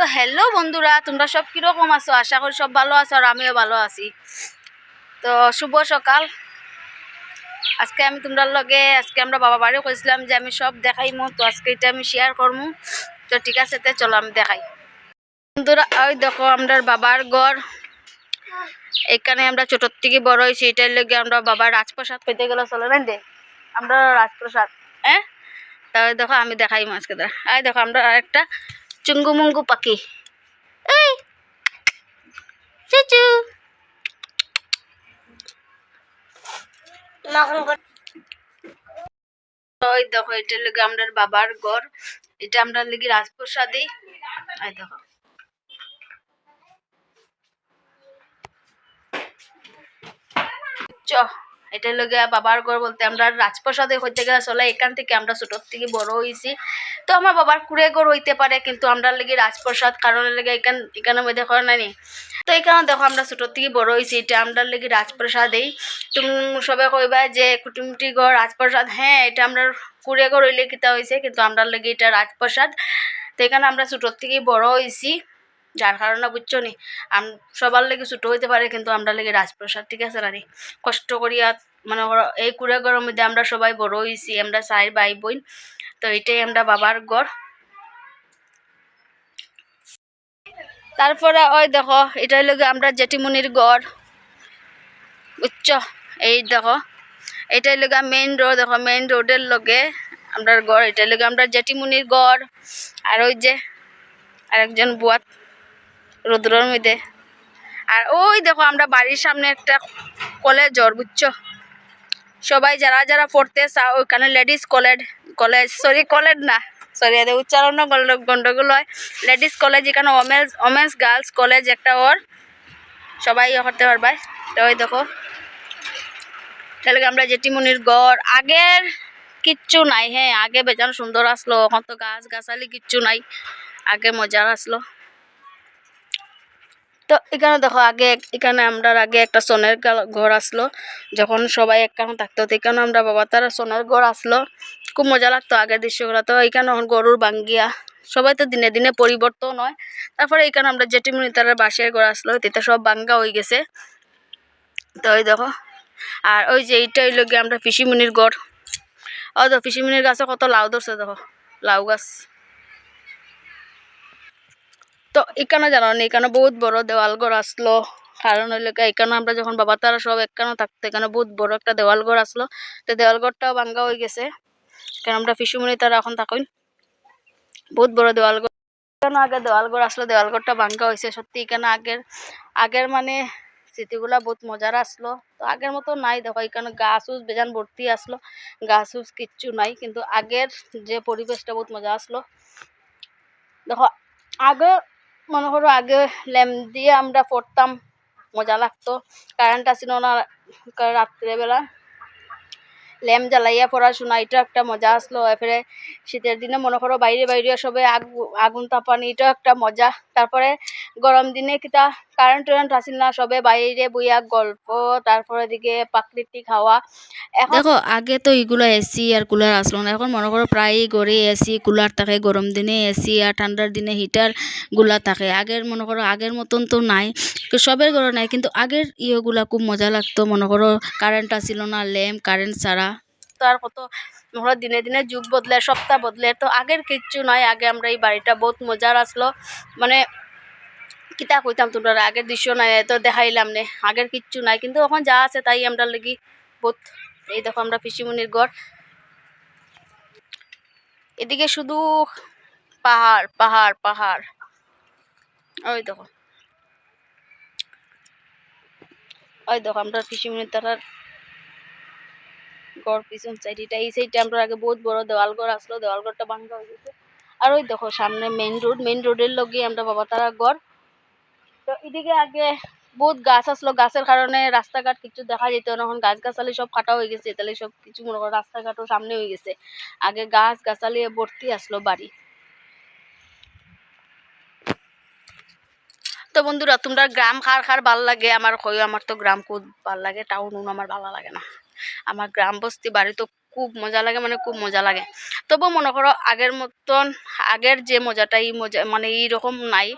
তো হ্যালো বন্ধুরা, তোমরা সব কীরকম আছো? আশা করি সব ভালো আছো আর আমিও ভালো আছি। তো শুভ সকাল। আজকে আমি তোমরা লগে, আজকে আমরা বাবা বাড়িও কইছিলাম যে আমি সব দেখাইমু, তো আজকে এটা আমি শেয়ার করমু। তো ঠিক আছে তে, চলো আমি দেখাই। বন্ধুরা, ওই দেখো আমরা বাবার ঘর। এখানে আমরা ছোটোর থেকে বড় হয়েছি, এটার লগে আমরা বাবার রাজপ্রসাদ পেতে গেলে চলে না দে আমরা রাজপ্রসাদ হ্যাঁ? তাহলে দেখো আমি দেখাই মাছকে দাঁড়া এই দেখো আমরা আরেকটা চুঙ্গু মুঙ্গু পাখি এই চুচু ওই দেখো এটা লেগে আমরা বাবার ঘর এটা আমরা লেগে রাজপ্রসাদে। এই দেখো। চ। এটা লগে বাবার ঘর বলতে, আমরা রাজপ্রসাদে হইতে গেলে চলে, এখান থেকে আমরা ছোটোর থেকে বড় হয়েছি তো আমার বাবার কুড়ে ঘর হইতে পারে, কিন্তু আমরা লেগে রাজপ্রসাদ কারণের লেগে এখান, এখানে মধ্যে করা নাই তো এখানে দেখো আমরা ছোটোর থেকে বড় হয়েছি এটা আমরা লেগে রাজপ্রসাদেই। তুমি সবাই কইবা যে কুটুমটি ঘর রাজপ্রসাদ হ্যাঁ এটা আমরা কুড়ে ঘর হইলে কিতা হয়েছে কিন্তু আমরা লেগে এটা রাজপ্রসাদ। তো এখানে আমরা ছোটোর থেকে বড় হয়েছি যার কারণে বুঝছ নি? আম, সবার লেগে ছোটো হইতে পারে, কিন্তু আমরা লেগে রাজপ্রসাদ, ঠিক আছে, রানি? কষ্ট করিয়া মানে এই কুড়ে ঘরের মধ্যে আমরা সবাই বড় হয়েছি আমরা চাই ভাই বোন, তো এটাই আমরা বাবার ঘর। তারপরে, ওই দেখো, এটাই লগে আমরা জেঠিমুনির গড় উচ্চ এই দেখো, এটাই লগে মেইন রোড দেখো মেইন রোডের লগে আমরা গড় এটাই লগে আমরা জেঠিমুনির গড় আর ওই যে আরেকজন বুয়াত রুদ্রর মধ্যে। আর ওই দেখো আমরা বাড়ির সামনে একটা কলেজ ওর বুঝছ? সবাই যারা যারা পড়তে চাও, ওইখানে ladies college college sorry college না সরি এদের উচ্চারণ গন্ডগোল হয়। লেডিস কলেজ এখানে ওমেন্স ওমেন্স গার্লস কলেজ একটা ওর, সবাই ইয়ে করতে পারবাই। তো ওই দেখো, তাহলে আমরা জেঠিমুনির গড় আগের কিচ্ছু নাই হ্যাঁ আগে বেজান সুন্দর আসলো, এখন তো গাছ গাছালি কিচ্ছু নাই, আগে মজার আসলো। তো এখানে দেখো আগে এখানে আমরা আগে একটা সোনের ঘর আসলো। যখন সবাই একখানে থাকতো তো এখানে আমরা বাবা তারা সোনের ঘর আসলো। খুব মজা লাগতো আগের দৃশ্যগুলো। তো এখানে গরুর বাঙ্গিয়া। সবাই তো দিনে দিনে পরিবর্তন হয়। তারপরে এখানে আমরা জেঠিমুনি তারা বাঁশের ঘর আসলো। তেতে সব বাঙ্গা হয়ে গেছে। তো ওই দেখো। আর ওই যে এইটা হইল গিয়ে আমরা পিসিমুনির ঘর। ও তো পিসিমুনির গাছে কত লাউ ধরছে দেখো। লাউ গাছ। তো এখানে জানো, এখানে বহুত বড় দেওয়াল ঘর আসলো। কারণ হইলে এখানে আমরা যখন বাবা তারা সব এখানে থাকতো, এখানে বহুত বড় একটা দেওয়াল ঘর আসলো। তো দেওয়াল ঘরটাও ভাঙ্গা হয়ে গেছে। কারণ আমরা পিসুমণি তারা এখন থাকুন। বহুত বড় দেওয়াল ঘর। এখানে আগে দেওয়াল ঘর আসলো, দেওয়াল ঘরটা ভাঙ্গা হয়েছে। সত্যি এখানে আগের আগের মানে স্মৃতিগুলা বহুত মজার আসলো। তো আগের মতো নাই, দেখো এখানে গাছ উছ বেজান ভর্তি আসলো। গাছ উছ কিচ্ছু নাই, কিন্তু আগের যে পরিবেশটা বহুত মজা আসলো। দেখো, আগে মনে করো আগে ল্যাম্প দিয়ে আমরা পড়তাম, মজা লাগতো। কারেন্ট আসিল না রাত্রেবেলা। ল্যাম্প জ্বালাইয়া পড়াশোনা এটা একটা মজা আসলো। এরপরে শীতের দিনে মনে করো বাইরে বাইরে সবে আগু- আগুন তাপানি এটাও একটা মজা। তারপরে গরম দিনে কিতা কারেন্ট টারেন্ট আসিল না সবে বাইরে বইয়া গল্প তারপরে দিকে প্রাকৃতিক হাওয়া দেখো আগে তো এগুলো এসি আর কুলার আসলো না এখন মনে করো প্রায়ই ঘরে এসি কুলার থাকে গরম দিনে এসি আর ঠান্ডার দিনে হিটারগুলা থাকে। আগের মনে করো আগের মতন তো নাই সবের ঘরে নাই কিন্তু আগের ইয়েগুলা খুব মজা লাগতো মনে করো কারেন্ট আসিল না ল্যাম্প কারেন্ট ছাড়া। তো আর কত মনে করো দিনে দিনে যুগ বদলে সপ্তাহ বদলে তো আগের কিচ্ছু নয় আগে আমরা এই বাড়িটা বহুত মজার আসলো মানে কিতা কইতাম তোমরা আগের দৃশ্য নাই তো দেখাইলাম নে। আগের কিচ্ছু নাই, কিন্তু এখন যা আছে তাই আমরা লাগি বহুত এই দেখো আমরা পিসিমুনির ঘর। এদিকে শুধু পাহাড় পাহাড় পাহাড়। ওই দেখো। ওই দেখো আমরা পিসিমুনির তারার গড় পিছন সাইড এটা এই সাইডটা আমরা আগে বহুত বড় দেওয়াল ঘর আসলো, দেওয়াল ঘরটা ভাঙ্গা হয়ে গেছে। আর ওই দেখো সামনে মেইন রোড মেইন রোডের লগে আমরা বাবা তারা ঘর। তো এদিকে আগে বহুত গাছ আসলো। গাছের কারণে রাস্তাঘাট কিছু দেখা যেত না। এখন গাছ গাছালি সব কাটা হয়ে গেছে। তাহলে সব কিছু মনে করো রাস্তাঘাটও সামনে হয়ে গেছে। আগে গাছ গাছালি ভর্তি আসলো বাড়ি। তো বন্ধুরা, তোমরা গ্রাম খার খার ভালো লাগে? আমার কইও, আমার তো গ্রাম খুব ভালো লাগে। টাউন আমার ভালো লাগে না। আমার গ্রাম বস্তি বাড়ি তো খুব মজা লাগে মানে খুব মজা লাগে। তবু মনে করো আগের মতন, আগের যে মজাটা, এই মজা মানে এইরকম নাই,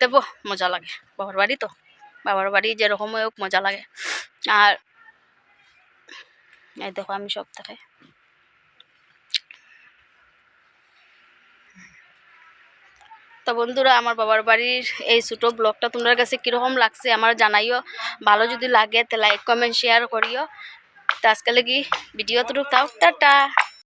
তবু মজা লাগে। বাবার বাড়ি তো, বাবার বাড়ি যেরকম হোক, মজা লাগে। আর এই দেখো আমি সব দেখাই। তো বন্ধুরা, আমার বাবার বাড়ির এই ছোটো ব্লগটা তোমার কাছে কীরকম লাগছে, আমার জানাইও। ভালো যদি লাগে, তো লাইক কমেন্ট শেয়ার করিও। তো আজকে লাগি ভিডিও তো তাও টাটা